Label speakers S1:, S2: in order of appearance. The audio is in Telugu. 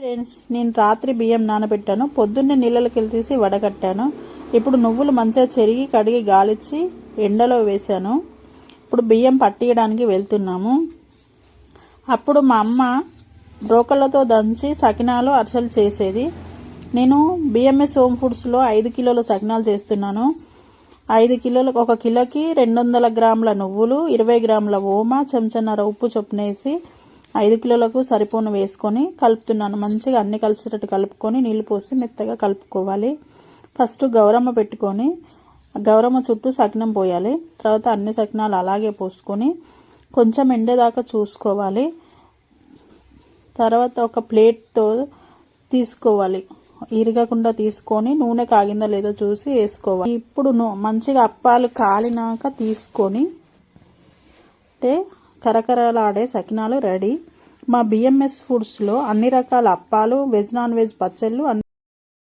S1: ఫ్రెండ్స్ నేను రాత్రి బియ్యం నానబెట్టాను. పొద్దున్నే నీళ్ళకి తీసి వడగట్టాను. ఇప్పుడు నువ్వులు మంచిగా చెరిగి కడిగి గాలిచ్చి ఎండలో వేశాను. ఇప్పుడు బియ్యం పట్టియడానికి వెళ్తున్నాము. అప్పుడు మా అమ్మ బ్రోకళ్ళతో దంచి సకినాలు అరిసెలు చేసేది. నేను బిఎంఎస్ హోమ్ ఫుడ్స్లో ఐదు కిలోల సకినాలు చేస్తున్నాను. ఐదు కిలోలకు ఒక కిలోకి రెండు వందల గ్రాముల నువ్వులు ఇరవై గ్రాముల ఓమ చెంచన్నర ఉప్పు చొప్పునేసి ఐదు కిలోలకు సరిపోను వేసుకొని కలుపుతున్నాను. మంచిగా అన్ని కలిసేటట్టు కలుపుకొని నీళ్ళు పోసి మెత్తగా కలుపుకోవాలి. ఫస్ట్ గౌరమ్మ పెట్టుకొని గౌరమ్మ చుట్టూ సకినం పోయాలి. తర్వాత అన్ని సకినాలు అలాగే పోసుకొని కొంచెం ఎండేదాకా చూసుకోవాలి. తర్వాత ఒక ప్లేట్తో తీసుకోవాలి. ఇరగకుండా తీసుకొని నూనె కాగిందా లేదో చూసి వేసుకోవాలి. ఇప్పుడు మంచిగా అప్పాలు కాలినాక తీసుకొని అంటే కరకరలాడే సకినాలు రెడీ. మా బిఎంఎస్ ఫుడ్స్లో అన్ని రకాల అప్పాలు వెజ్ నాన్ వెజ్ పచ్చళ్ళు అన్ని